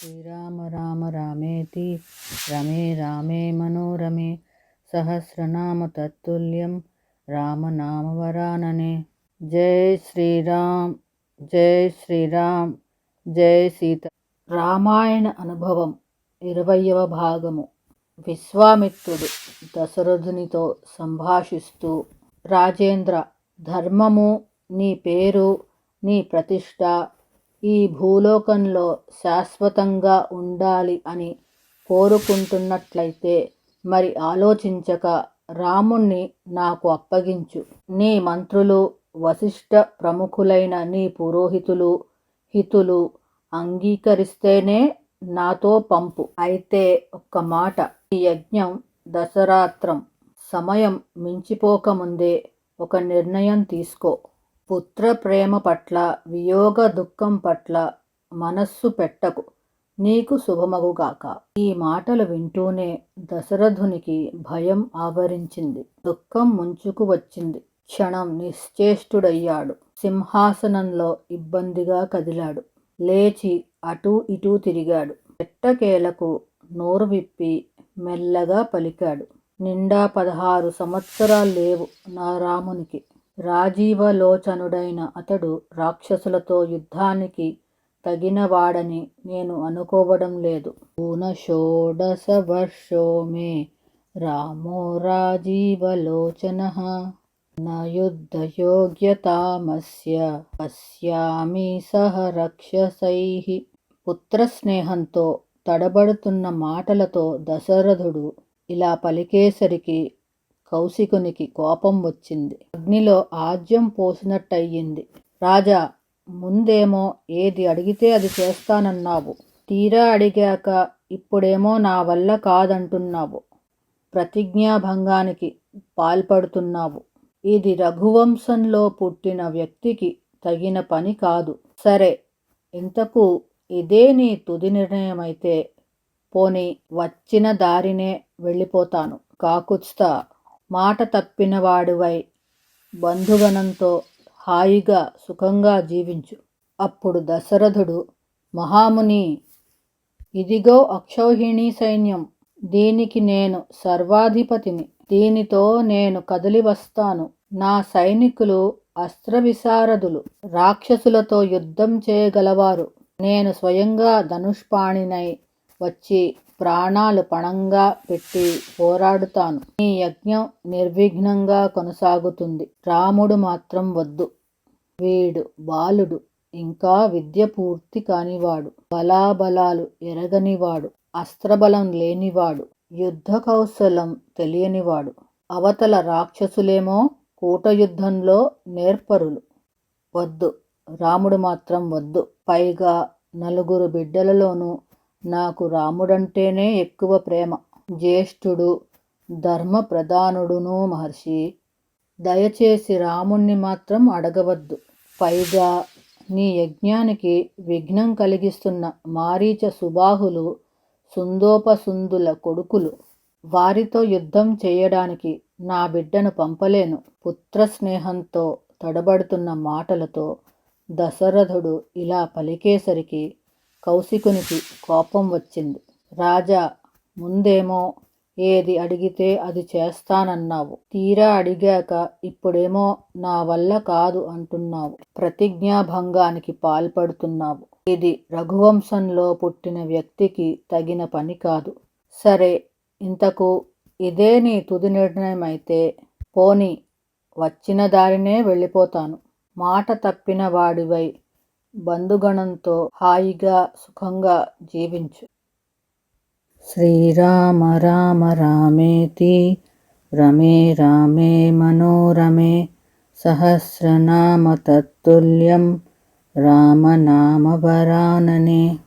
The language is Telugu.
శ్రీరామ రామ రామేతి రమే రామే మనోరమే సహస్రనామ తత్తుల్యం రామనామవరాననే జై శ్రీరామ్ జై శ్రీరామ్ జై సీత రామాయణ అనుభవం ఇరవయవ భాగము విశ్వామిత్రుడు దశరథునితో సంభాషిస్తూ రాజేంద్ర ధర్మము నీ పేరు నీ ప్రతిష్ట ఈ భూలోకంలో శాశ్వతంగా ఉండాలి అని కోరుకుంటున్నట్లయితే మరి ఆలోచించక రాముణ్ణి నాకు అప్పగించు. నీ మంత్రులు వశిష్ఠ ప్రముఖులైన నీ పురోహితులు హితులు అంగీకరిస్తేనే నాతో పంపు. అయితే ఒక్క మాట ఈ యజ్ఞం దసరాత్రం సమయం మించిపోకముందే ఒక నిర్ణయం తీసుకో. పుత్ర ప్రేమ పట్ల వియోగ దుఃఖం పట్ల మనస్సు పెట్టకు. నీకు శుభమగుగాక ఈ మాటలు వింటూనే దశరథునికి భయం ఆవరించింది. దుఃఖం ముంచుకు వచ్చింది. క్షణం నిశ్చేష్టుడయ్యాడు. సింహాసనంలో ఇబ్బందిగా కదిలాడు. లేచి అటూ ఇటూ తిరిగాడు. పెట్టకేలకు నోరు విప్పి మెల్లగా పలికాడు. నిండా పదహారు సంవత్సరాలు లేవు నా రామునికి రాజీవలోచనుడైన అతడు రాక్షసులతో యుద్ధానికి తగినవాడని నేను అనుకోవడం లేదు. ఊనషోడశ వర్షో మే రామో రాజీవలోచన. నయుద్ధయోగ్యతామస్య పశ్యామి సహ రక్షసై. పుత్రస్నేహంతో తడబడుతున్న మాటలతో దశరథుడు ఇలా పలికేసరికి కౌశికునికి కోపం వచ్చింది. అగ్నిలో ఆజ్యం పోసినట్టయింది. రాజా ముందేమో ఏది అడిగితే అది చేస్తానన్నావు. తీరా అడిగాక ఇప్పుడేమో నా వల్ల కాదంటున్నావు. ప్రతిజ్ఞాభంగానికి పాల్పడుతున్నావు. ఇది రఘువంశంలో పుట్టిన వ్యక్తికి తగిన పని కాదు. సరే ఇంతకు ఇదే నీ తుది నిర్ణయమైతే పోని వచ్చిన దారినే వెళ్ళిపోతాను. కాకుత్స్తా. మాట తప్పినవాడువై బంధుగణంతో హాయిగా సుఖంగా జీవించు. అప్పుడు దశరథుడు మహాముని ఇదిగో అక్షౌహిణి సైన్యం. దీనికి నేను సర్వాధిపతిని. దీనితో నేను కదిలి వస్తాను. నా సైనికులు అస్త్రవిశారదులు. రాక్షసులతో యుద్ధం చేయగలవారు. నేను స్వయంగా ధనుష్పాణినై వచ్చి ప్రాణాలు పణంగా పెట్టి పోరాడుతాను. ఈ యజ్ఞం నిర్విఘ్నంగా కొనసాగుతుంది. రాముడు మాత్రం వద్దు. వీడు బాలుడు. ఇంకా విద్య పూర్తి కానివాడు. బలాబలాలు ఎరగనివాడు. అస్త్రబలం లేనివాడు. యుద్ధ కౌశలం తెలియనివాడు. అవతల రాక్షసులేమో కూటయుద్ధంలో నేర్పరులు. వద్దు. రాముడు మాత్రం వద్దు. పైగా నలుగురు బిడ్డలలోనూ నాకు రాముడంటేనే ఎక్కువ ప్రేమ. జ్యేష్ఠుడు ధర్మ ప్రధానుడును మహర్షి. దయచేసి రాముణ్ణి మాత్రం అడగవద్దు. పైగా నీ యజ్ఞానికి విఘ్నం కలిగిస్తున్న మారీచ సుబాహులు సుందోపసుందుల కొడుకులు. వారితో యుద్ధం చేయడానికి నా బిడ్డను పంపలేను. పుత్ర స్నేహంతో తడబడుతున్న మాటలతో దశరథుడు ఇలా పలికేసరికి కౌశికునికి కోపం వచ్చింది. రాజా ముందేమో ఏది అడిగితే అది చేస్తానన్నావు. తీరా అడిగాక ఇప్పుడేమో నా వల్ల కాదు అంటున్నావు. ప్రతిజ్ఞాభంగానికి పాల్పడుతున్నావు. ఇది రఘువంశంలో పుట్టిన వ్యక్తికి తగిన పని కాదు. సరే ఇంతకు ఇదే నీ తుది నిర్ణయం అయితే పోని వచ్చిన దారినే వెళ్ళిపోతాను. మాట తప్పిన వాడివై బంధుగణంతో హాయిగా సుఖంగా జీవించు. శ్రీరామ రామ రామేతి రమే రామే మనోరమే సహస్రనామ తత్తుల్యం రామనామవరాననే